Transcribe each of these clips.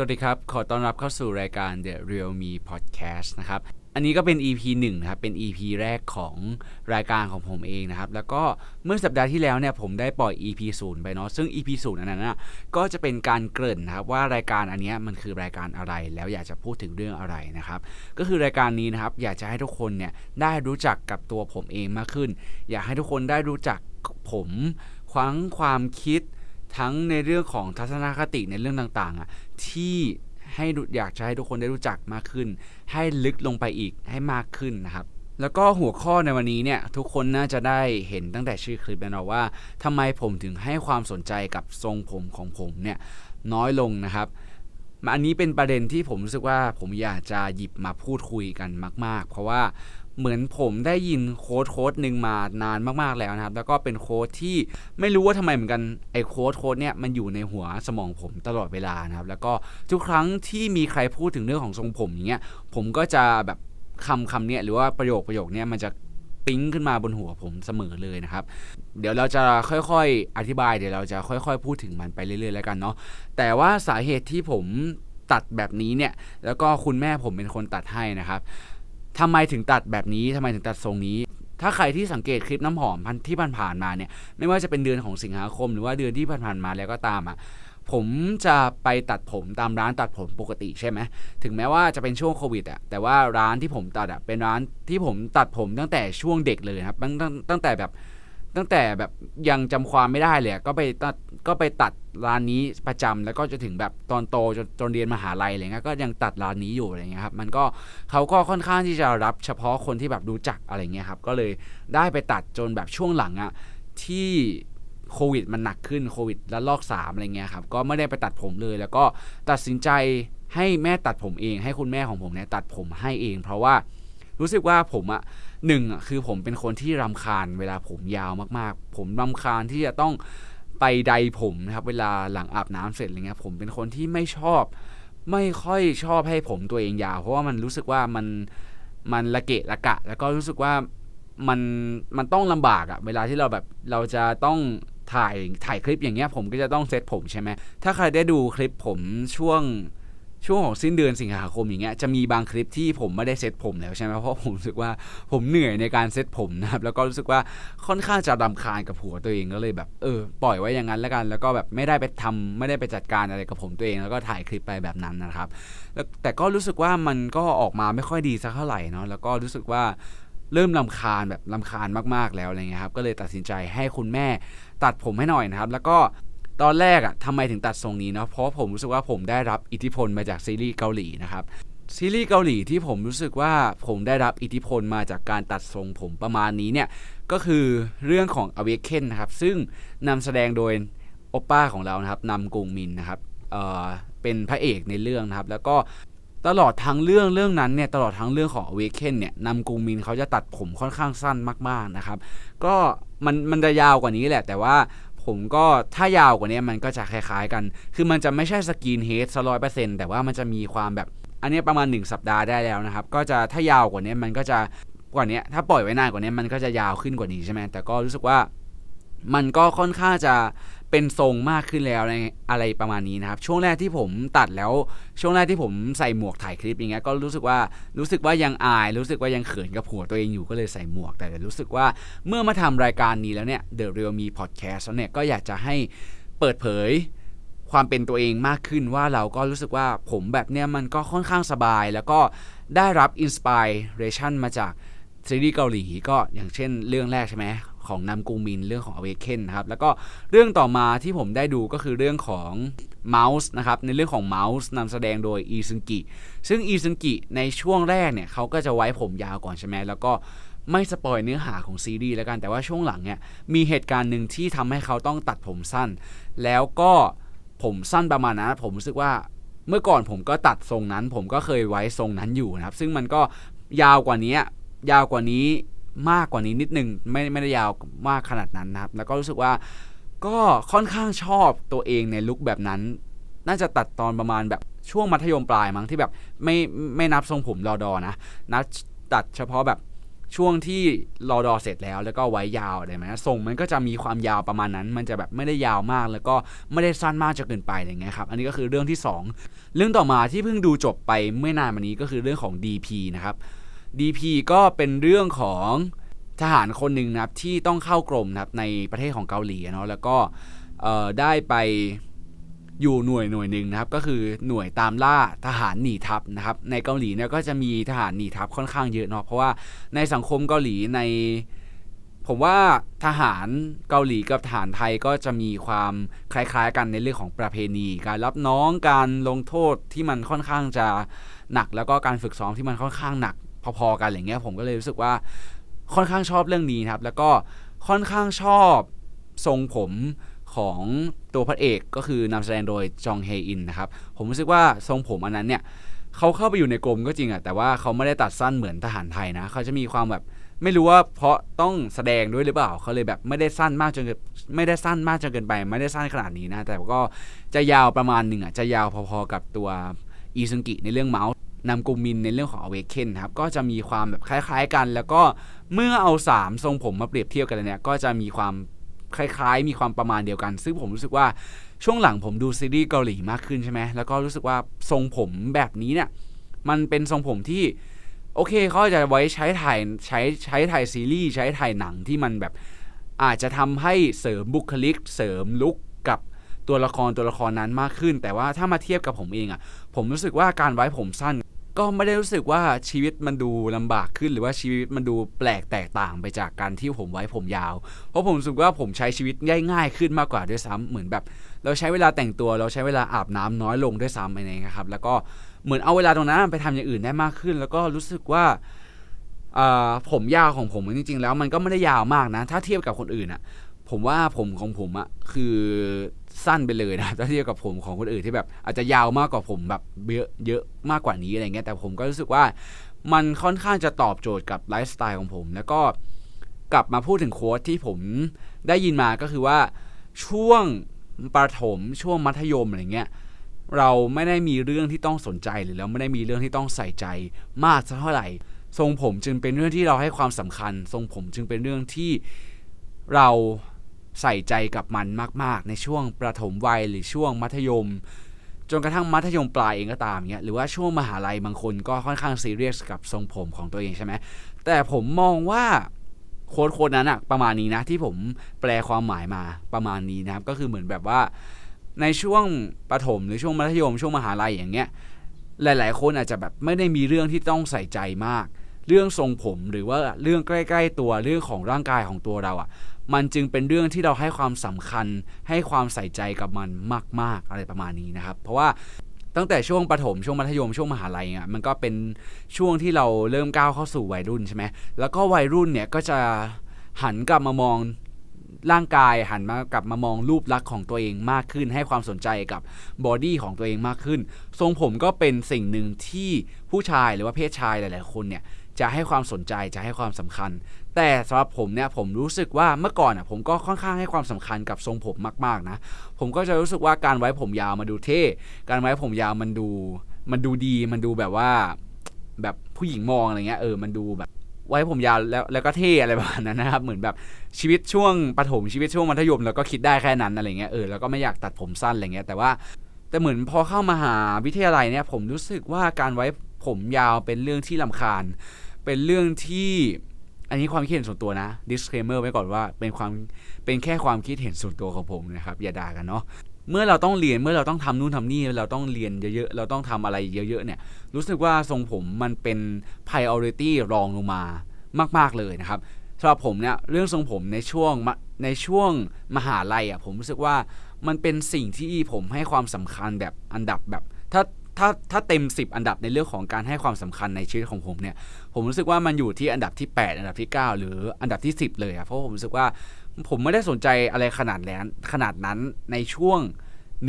สวัสดีครับ ขอต้อนรับเข้าสู่รายการ The Real Me Podcast นะครับ อันนี้ก็เป็น EP 1นะครับ เป็น EP แรกของรายการของผมเองนะครับ แล้วก็เมื่อสัปดาห์ที่แล้วเนี่ยผมได้ปล่อย EP 0ไปเนาะ ซึ่ง EP 0อันนั้นนะก็จะเป็นการเกริ่นนะครับว่ารายการอันเนี้ยมันคือรายการอะไร แล้วอยากจะพูดถึงเรื่องอะไรนะครับ ก็คือรายการนี้นะครับ อยากจะให้ทุกคนเนี่ยได้รู้จักกับตัวผมเองมากขึ้น อยากให้ทุกคนได้รู้จักผมควังความคิด ทั้งในเรื่องของทัศนคติในเรื่องต่างๆอะที่ให้อยากจะให้ทุกคนได้รู้จักมากขึ้น ให้ลึกลงไปอีกให้มากขึ้นนะครับ แล้วก็หัวข้อในวันนี้เนี่ยทุกคนน่าจะได้เห็นตั้งแต่ชื่อคลิปแล้วนะว่าทำไมผมถึงให้ความสนใจกับทรงผมของผมเนี่ยน้อยลงนะครับอันนี้เป็นประเด็นที่ผมรู้สึกว่าผมอยากจะหยิบมาพูดคุยกันมาก ๆ เพราะว่า เหมือนผมได้ยินโค้ดโค้ดหนึ่งมานานมากๆแล้วนะครับ แล้วก็เป็นโค้ดที่ไม่รู้ว่าทำไมเหมือนกันไอ้โค้ดโค้ดเนี่ยมันอยู่ในหัวสมองผมตลอดเวลานะครับ แล้วก็ทุกครั้งที่มีใครพูดถึงเรื่องของทรงผมอย่างเงี้ยผมก็จะแบบคำคำเนี้ยหรือว่าประโยคประโยคเนี้ยมันจะปิ๊งขึ้นมาบนหัวผมเสมอเลยนะครับ เดี๋ยวเราจะค่อยๆอธิบายเดี๋ยวเราจะค่อยๆ พูดถึงมันไปเรื่อยๆแล้วกันเนาะแต่ว่าสาเหตุที่ผมตัดแบบนี้เนี่ยแล้วก็คุณแม่ผมเป็นคนตัดให้นะครับ ทำไมถึงตัดแบบนี้ทำไมถึงตัดทรงนี้ ถ้าใครที่สังเกตคลิปน้ำหอมพันที่ผ่านๆมาเนี่ยไม่ว่าจะเป็นเดือนของสิงหาคม หรือว่าเดือนที่ผ่านๆมาแล้วก็ตามอะผมจะไปตัดผมตามร้านตัดผมปกติใช่ไหมถึงแม้ว่าจะเป็นช่วงโควิดอะแต่ว่าร้านที่ผมตัดอะเป็นร้านที่ผมตัดผมตั้งแต่ช่วงเด็กเลยครับตั้งตั้งตั้งแต่แบบ ตั้งแต่แบบยังจำความไม่ได้เลยก็ไปตัดก็ไปตัดร้านนี้ประจำแล้วก็จะถึงแบบตอนโตจนจนเรียนมหาลัยอะไรเงี้ยก็ยังตัดร้านนี้อยู่อะไรเงี้ยครับมันก็เขาก็ค่อนข้างที่จะรับเฉพาะคนที่แบบรู้จักอะไรเงี้ยครับก็เลยได้ไปตัดจนแบบช่วงหลังอะที่โควิดมันหนักขึ้นโควิดแล้วลอก3อะไรเงี้ยครับก็ไม่ได้ไปตัดผมเลย แล้วก็ตัดสินใจให้แม่ตัดผมเอง ให้คุณแม่ของผมเนี่ยตัดผมให้เอง เพราะว่า รู้สึกว่าผมอะหนึ่งอะคือผมเป็นคนที่รำคาญเวลาผมยาวมากๆ ผมรำคาญที่จะต้องไปใดผมนะครับเวลาหลังอาบน้ำเสร็จอะไรเงี้ยผมเป็นคนที่ไม่ชอบ ไม่ค่อยชอบให้ผมตัวเองยาว เพราะว่ามันรู้สึกว่ามันมันละเกะละกะ แล้วก็รู้สึกว่ามันมันต้องลำบากอะเวลาที่เราแบบเราจะต้องถ่ายถ่ายคลิปอย่างเงี้ยผมก็จะต้องเซตผมใช่ไหมถ้าใครได้ดูคลิปผมช่วง ช่วงของสิ้นเดือนสิงหาคมอย่างเงี้ยจะมีบางคลิปที่ผมไม่ได้เซตผมแล้วใช่ไหมเพราะผมรู้สึกว่าผมเหนื่อยในการเซตผมนะครับแล้วก็รู้สึกว่าค่อนข้างจะรำคาญกับหัวตัวเองก็เลยแบบเออปล่อยไว้อย่างนั้นแล้วกัน แล้วก็แบบไม่ได้ไปทำไม่ได้ไปจัดการอะไรกับผมตัวเอง แล้วก็ถ่ายคลิปไปแบบนั้นนะครับแล้วแต่ก็รู้สึกว่ามันก็ออกมาไม่ค่อยดีสักเท่าไหร่เนาะแล้วก็รู้สึกว่าเริ่มลำคาญแบบลำคาญมากๆแล้วอะไรเงี้ยครับก็เลยตัดสินใจให้คุณแม่ตัดผมให้หน่อยนะครับ แล้วก็ ตอนแรกอะทำไมถึงตัดทรงนี้เนาะเพราะผมรู้สึกว่าผมได้รับอิทธิพลมาจากซีรีส์เกาหลีนะครับซีรีส์เกาหลีที่ผมรู้สึกว่าผมได้รับอิทธิพลมาจากการตัดทรงผมประมาณนี้เนี่ยก็คือเรื่องของ Awaken นะครับซึ่งนำแสดงโดยโอป้าของเรานะครับนำกุงมินนะครับเเป็นพระเอกในเรื่องนะครับ แล้วก็ตลอดทั้งเรื่องเรื่องนั้นเนี่ยตลอดทั้งเรื่องของ Awaken เนี่ยนำกุงมินเขาจะตัดผมค่อนข้างสั้นมากๆนะครับ ก็มันมันจะยาวกว่านี้แหละ แต่ว่า ผมก็ถ้ายาวกว่านี้มันก็จะคล้ายๆกัน คือมันจะไม่ใช่สกินเฮดสร้อยเปอร์เซ็นต์แต่ว่ามันจะมีความแบบ อันนี้ประมาณ 1 สัปดาห์ได้แล้วนะครับ ก็จะถ้ายาวกว่านี้มันก็จะกว่านี้ถ้าปล่อยไว้นานกว่านี้มันก็จะยาวขึ้นกว่านี้ใช่ไหมแต่ก็รู้สึกว่า มันก็ค่อนข้างจะเป็นทรงมากขึ้นแล้วอะไรประมาณนี้นะครับช่วงแรกที่ผมตัดแล้ว ช่วงแรกที่ผมใส่หมวกถ่ายคลิปอย่างเงี้ยก็รู้สึกว่ารู้สึกว่ายังอาย รู้สึกว่ายังเขินกับหัวตัวเองอยู่ก็เลยใส่หมวก แต่รู้สึกว่าเมื่อมาทำรายการนี้แล้วเนี่ย The Real Me Podcast แล้วเนี่ยก็อยากจะให้เปิดเผยความเป็นตัวเองมากขึ้นว่าเราก็รู้สึกว่าผมแบบเนี้ยมันก็ค่อนข้างสบาย แล้วก็ได้รับอินสปิเรชันมาจากซีรีส์เกาหลีก็อย่างเช่นเรื่องแรกใช่ไหม ของนำกูมินเรื่องของ Awaken นะครับแล้วก็เรื่องต่อมาที่ผมได้ดูก็คือเรื่องของ Mouse นะครับในเรื่องของ Mouse นำแสดงโดยอีซึงกิซึ่งอีซึงกิในช่วงแรกเนี่ยเขาก็จะไว้ผมยาวก่อนใช่ไหมแล้วก็ไม่สปอยเนื้อหาของซีรีส์แล้วกัน แต่ว่าช่วงหลังเนี่ยมีเหตุการณ์หนึ่งที่ทำให้เขาต้องตัดผมสั้น แล้วก็ผมสั้นประมาณนั้นผมรู้สึกว่าเมื่อก่อนผมก็ตัดทรงนั้น ผมก็เคยไว้ทรงนั้นอยู่นะครับ ซึ่งมันก็ยาวกว่านี้ยาวกว่านี้ มากกว่านี้นิดนึงไม่ไม่ได้ยาวมากขนาดนั้นนะครับ แล้วก็รู้สึกว่าก็ค่อนข้างชอบตัวเองในลุคแบบนั้น น่าจะตัดตอนประมาณแบบช่วงมัธยมปลายมั้งที่แบบไม่ไม่นับทรงผมรอดอนะนับตัดเฉพาะแบบช่วงที่รอดอเสร็จแล้วแล้วก็ไว้ยาวอะไรไหมทรงมันก็จะมีความยาวประมาณนั้น มันจะแบบไม่ได้ยาวมาก แล้วก็ไม่ได้สั้นมากจนเกินไปอย่างเงี้ยครับ อันนี้ก็คือเรื่องที่ 2 เรื่องต่อมาที่เพิ่งดูจบไปไม่นานมานี้ก็คือเรื่องของ DP นะครับ DP ก็เป็นเรื่องของทหารคนหนึ่งนะครับที่ต้องเข้ากรมนะครับในประเทศของเกาหลีเนาะแล้วก็ได้ไปอยู่หน่วยหน่วยหนึ่งนะครับก็คือหน่วยตามล่าทหารหนีทัพนะครับในเกาหลีเนี่ยก็จะมีทหารหนีทัพค่อนข้างเยอะเนาะเพราะว่าในสังคมเกาหลีใน ผมว่าทหารเกาหลีกับทหารไทยก็จะมีความคล้ายๆ กันในเรื่องของประเพณี การรับน้องการลงโทษที่มันค่อนข้างจะหนัก แล้วก็การฝึกซ้อมที่มันค่อนข้างหนัก พอๆกันอย่างเงี้ยผมก็เลยรู้สึกว่าค่อนข้างชอบเรื่องนี้ครับ แล้วก็ค่อนข้างชอบทรงผมของตัวพระเอกก็คือนำแสดงโดยจองเฮอินนะครับผมรู้สึกว่าทรงผมอันนั้นเนี่ยเขาเข้าไปอยู่ในกรมก็จริงอะแต่ว่าเขาไม่ได้ตัดสั้นเหมือนทหารไทยนะเขาจะมีความแบบไม่รู้ว่าเพราะต้องแสดงด้วยหรือเปล่าเขาเลยแบบไม่ได้สั้นมากจนเกินไม่ได้สั้นมากจนเกินไป ไม่ได้สั้นขนาดนี้นะ แต่ก็จะยาวประมาณหนึ่งอะจะยาวพอๆกับตัวอีซึงกิในเรื่องเมาส์ นำกุมินในเรื่องของ Awaken ครับก็จะมีความแบบคล้ายๆกัน แล้วก็เมื่อเอา 3 ทรงผมมาเปรียบเทียบกันเนี่ยก็จะมีความคล้ายๆ มีความประมาณเดียวกัน ซึ่งผมรู้สึกว่าช่วงหลังผมดูซีรีส์เกาหลีมากขึ้นใช่ไหมแล้วก็รู้สึกว่าทรงผมแบบนี้เนี่ยมันเป็นทรงผมที่โอเคเขาจะไว้ใช้ถ่ายใช้ใช้ถ่ายซีรีส์ใช้ถ่ายหนังที่มันแบบอาจจะทำให้เสริมบุคลิก เสริมลุกกับตัวละครตัวละครนั้นมากขึ้น แต่ว่าถ้ามาเทียบกับผมเองอะ่ะ ผมรู้สึกว่าการไว้ผมสั้น ก็ไม่ได้รู้สึกว่าชีวิตมันดูลำบากขึ้น หรือว่าชีวิตมันดูแปลกแตกต่างไปจากการที่ผมไว้ผมยาว เพราะผมรู้สึกว่าผมใช้ชีวิตง่ายๆขึ้นมากกว่าด้วยซ้ำเหมือนแบบ เราใช้เวลาแต่งตัวเราใช้เวลาอาบน้ำน้อยลงด้วยซ้ำอะไรเงี้ยครับ แล้วก็เหมือนเอาเวลาตรงนั้นไปทำอย่างอื่นได้มากขึ้น แล้วก็รู้สึกว่าผมยาวของผมจริงๆแล้วมันก็ไม่ได้ยาวมากนะ ถ้าเทียบกับคนอื่นอะ ผมว่าผมของผมอะคือสั้นไปเลยนะถ้าเทียบกับผมของคนอื่นที่แบบ อาจจะยาวมากกว่าผมแบบเยอะเยอะมากกว่านี้อะไรเงี้ยแต่ผมก็รู้สึกว่ามันค่อนข้างจะตอบโจทย์กับไลฟ์สไตล์ของผม แล้วก็กลับมาพูดถึงโค้ดที่ผมได้ยินมาก็คือว่าช่วงประถมช่วงมัธยมอะไรเงี้ยเราไม่ได้มีเรื่องที่ต้องสนใจหรือเราไม่ได้มีเรื่องที่ต้องใส่ใจมากเท่าไหร่ ทรงผมจึงเป็นเรื่องที่เราให้ความสำคัญ ทรงผมจึงเป็นเรื่องที่เรา ใส่ใจกับมันมาก ๆ ในช่วงประถมวัยหรือช่วงมัธยม จนกระทั่งมัธยมปลายเองก็ตามเงี้ยหรือว่าช่วงมหาลัยบางคนก็ค่อนข้างซีเรียสกับทรงผมของตัวเองใช่ไหมแต่ผมมองว่าโค้ดโค้ดนั้นอะประมาณนี้นะที่ผมแปลความหมายมาประมาณนี้นะครับ ก็คือเหมือนแบบว่าในช่วงประถมหรือช่วงมัธยมช่วงมหาลัยอย่างเงี้ยหลาย ๆ คนอาจจะแบบไม่ได้มีเรื่องที่ต้องใส่ใจมาก เรื่องทรงผมหรือว่าเรื่องใกล้ ๆ ตัวเรื่องของร่างกายของตัวเราอะมันจึงเป็นเรื่องที่เราให้ความสำคัญ ให้ความใส่ใจกับมันมาก ๆ อะไรประมาณนี้นะครับ เพราะว่าตั้งแต่ช่วงประถมช่วงมัธยมช่วงมหาลัยอะมันก็เป็นช่วงที่เราเริ่มก้าวเข้าสู่วัยรุ่นใช่ไหมแล้วก็วัยรุ่นเนี่ยก็จะหันกลับมามองร่างกายหันมากลับมามองรูปลักษณ์ของตัวเองมากขึ้น ให้ความสนใจกับบอดี้ของตัวเองมากขึ้น ทรงผมก็เป็นสิ่งหนึ่งที่ผู้ชายหรือว่าเพศชายหลาย ๆ คนเนี่ย จะให้ความสนใจจะให้ความสำคัญ แต่สำหรับผมเนี่ยผมรู้สึกว่าเมื่อก่อนอะผมก็ค่อนข้างให้ความสำคัญกับทรงผมมากๆนะ ผมก็จะรู้สึกว่าการไว้ผมยาวมาดูเท่ การไว้ผมยาวมันดูมันดูดีมันดูแบบว่าแบบผู้หญิงมองอะไรเงี้ยเออมันดูแบบไว้ผมยาวแล้วแล้วก็เท่อะไรแบบนั้นนะครับเหมือนแบบชีวิตช่วงประถมชีวิตช่วงมัธยมแล้วก็คิดได้แค่นั้นอะไรเงี้ยเออแล้วก็ไม่อยากตัดผมสั้นอะไรเงี้ยแต่ว่าแต่เหมือนพอเข้ามาหาวิทยาลัยเนี่ยผมรู้สึกว่าการไว้ผมยาวเป็นเรื่องที่ลำคาญ เป็นเรื่องที่อันนี้ความคิดเห็นส่วนตัวนะ disclaimer ไว้ก่อนว่าเป็นความเป็นแค่ความคิดเห็นส่วนตัวของผมนะครับ อย่าด่ากันเนาะเมื่อเราต้องเรียนเมื่อเราต้องทำนู่นทำนี่เราต้องเรียนเยอะๆเราต้องทำอะไรเยอะๆเนี่ยรู้สึกว่าทรงผมมันเป็น priority รองลงมามากๆเลยนะครับสำหรับผมเนี่ยเรื่องทรงผมในช่วงในช่วงมหาลัยอะผมรู้สึกว่ามันเป็นสิ่งที่ผมให้ความสำคัญแบบอันดับแบบ ถ้า ถ้าถ้าเต็ม 10 อันดับในเรื่องของการให้ความสำคัญในชีวิตของผมเนี่ย ผมรู้สึกว่ามันอยู่ที่อันดับที่ 8 อันดับที่ 9 หรืออันดับที่ 10 เลยอะเพราะผมรู้สึกว่าผมไม่ได้สนใจอะไรขนาดนั้นขนาดนั้นในช่วง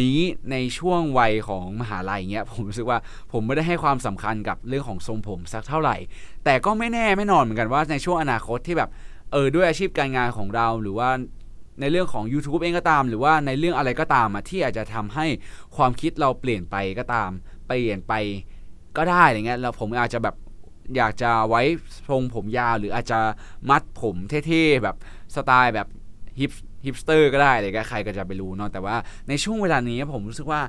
นี้ในช่วงวัยของมหาลัยเงี้ยผมรู้สึกว่าผมไม่ได้ให้ความสำคัญกับเรื่องของทรงผมสักเท่าไหร่ แต่ก็ไม่แน่ไม่นอนเหมือนกันว่าในช่วงอนาคตที่แบบเออด้วยอาชีพการงานของเราหรือว่าในเรื่องของ YouTube เองก็ตาม หรือว่าในเรื่องอะไรก็ตามที่อาจจะทำให้ความคิดเราเปลี่ยนไปก็ตาม เปลี่ยนไปก็ได้อะไรเงี้ยแล้วผมอาจจะแบบอยากจะไว้ทรงผมยาว หรืออาจจะมัดผมเท่ๆแบบสไตล์แบบฮิปฮิปสเตอร์ก็ได้เลยก็ใครก็จะไปรู้เนาะแต่ว่าในช่วงเวลานี้ผมรู้สึกว่า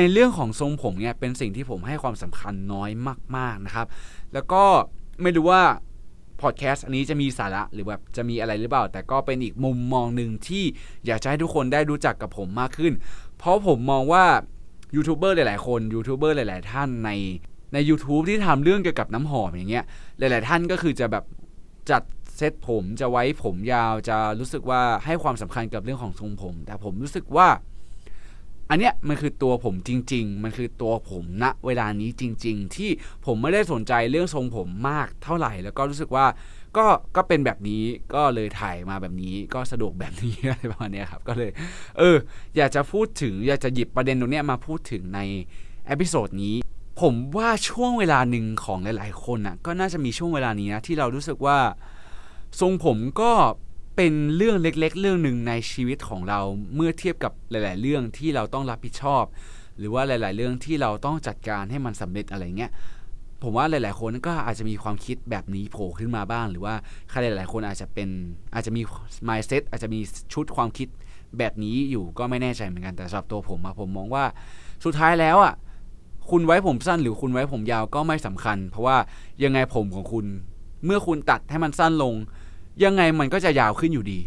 ในเรื่องของทรงผมเนี่ยเป็นสิ่งที่ผมให้ความสำคัญน้อยมาก ๆนะครับ แล้วก็ไม่รู้ว่าพอดแคสต์อันนี้จะมีสาระหรือแบบจะมีอะไรหรือเปล่า แต่ก็เป็นอีกมุมมองหนึ่งที่อยากจะให้ทุกคนได้รู้จักกับผมมากขึ้น เพราะผมมองว่า ยูทูบเบอร์หลายๆคนยูทูบเบอร์หลาย ๆ ท่านในใน YouTube ที่ทำเรื่องเกี่ยวกับน้ำหอมอย่างเงี้ยหลาย ๆ ท่านก็คือจะแบบจัดเซตผมจะไว้ผมยาวจะรู้สึกว่าให้ความสำคัญกับเรื่องของทรงผม แต่ผมรู้สึกว่า อันเนี้ยมันคือตัวผมจริง ๆ มันคือตัวผมณเวลานี้จริง ๆ ที่ผมไม่ได้สนใจเรื่องทรงผมมากเท่าไหร่ แล้วก็รู้สึกว่า ก็ก็เป็นแบบนี้ก็เลยถ่ายมาแบบนี้ก็สะดวกแบบนี้อะไรประมาณนี้ครับก็เลยเอออยากจะพูดถึงอยากจะหยิบประเด็นตรงนี้มาพูดถึงในเอพิโซดนี้ผมว่าช่วงเวลาหนึ่งของหลายๆคนน่ะก็น่าจะมีช่วงเวลานี้นะที่เรารู้สึกว่า ทรงผมก็เป็นเรื่องเล็ก ๆ เรื่องหนึ่งในชีวิตของเราเมื่อเทียบกับหลาย ๆ เรื่องที่เราต้องรับผิดชอบ หรือว่าหลาย ๆ เรื่องที่เราต้องจัดการให้มันสำเร็จอะไรเงี้ย ผมว่าหลาย ๆ คนก็อาจจะมีความคิดแบบนี้โผล่ขึ้นมาบ้าง หรือว่าใครหลาย ๆ คนอาจจะเป็นอาจจะมี mindset อาจจะมีชุดความคิดแบบนี้อยู่ก็ไม่แน่ใจเหมือนกันแต่สำหรับตัวผมอะผมมองว่าสุดท้ายแล้วอะคุณไว้ผมสั้นหรือคุณไว้ผมยาวก็ไม่สำคัญ เพราะว่ายังไงผมของคุณ เมื่อคุณตัดให้มันสั้นลง ยังไงมันก็จะยาวขึ้นอยู่ดี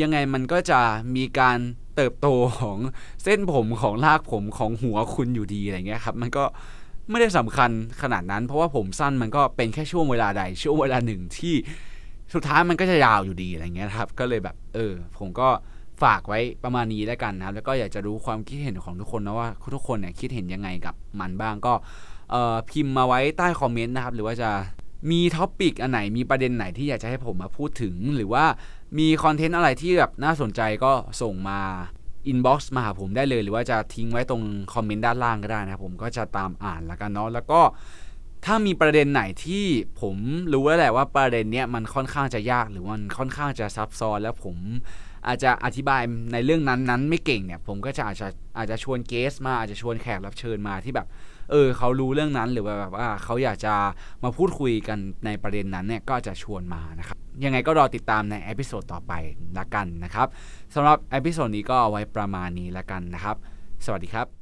ยังไงมันก็จะมีการเติบโตของเส้นผมของรากผมของหัวคุณอยู่ดีอะไรเงี้ยครับ มันก็ ไม่ได้สำคัญขนาดนั้น เพราะว่าผมสั้นมันก็เป็นแค่ช่วงเวลาใดช่วงเวลาหนึ่งที่สุดท้ายมันก็จะยาวอยู่ดีอะไรเงี้ยครับ ก็เลยแบบ เออ ผมก็ฝากไว้ประมาณนี้แล้วกันนะครับ แล้วก็อยากจะรู้ความคิดเห็นของทุกคนนะว่าทุกคนเนี่ยคิดเห็นยังไงกับมันบ้างก็เอ่อพิมพ์มาไว้ใต้คอมเมนต์นะครับ หรือว่าจะมีท็อปิกอันไหนมีประเด็นไหนที่อยากจะให้ผมมาพูดถึง หรือว่ามีคอนเทนต์อะไรที่แบบน่าสนใจก็ส่งมา อินบ็อกซ์มาหาผมได้เลย หรือว่าจะทิ้งไว้ตรงคอมเมนต์ด้านล่างก็ได้นะครับผมก็จะตามอ่านแล้วกันเนาะแล้วก็ถ้ามีประเด็นไหนที่ผมรู้แล้วแหละว่าประเด็นเนี้ยมันค่อนข้างจะยากหรือมันค่อนข้างจะซับซ้อนแล้วผมอาจจะอธิบายในเรื่องนั้นนั้นไม่เก่งเนี่ย ผมก็จะอาจจะอาจจะชวนเกสมาอาจจะชวนแขกรับเชิญมาที่แบบ เออเขารู้เรื่องนั้นหรือว่าแบบว่าเขาอยากจะมาพูดคุยกันในประเด็นนั้นเนี่ยก็จะชวนมานะครับยังไงก็รอติดตามในเอพิโซดต่อไปละกันนะครับสำหรับเอพิโซดนี้ก็เอาไว้ประมาณนี้ละกันนะครับ สวัสดีครับ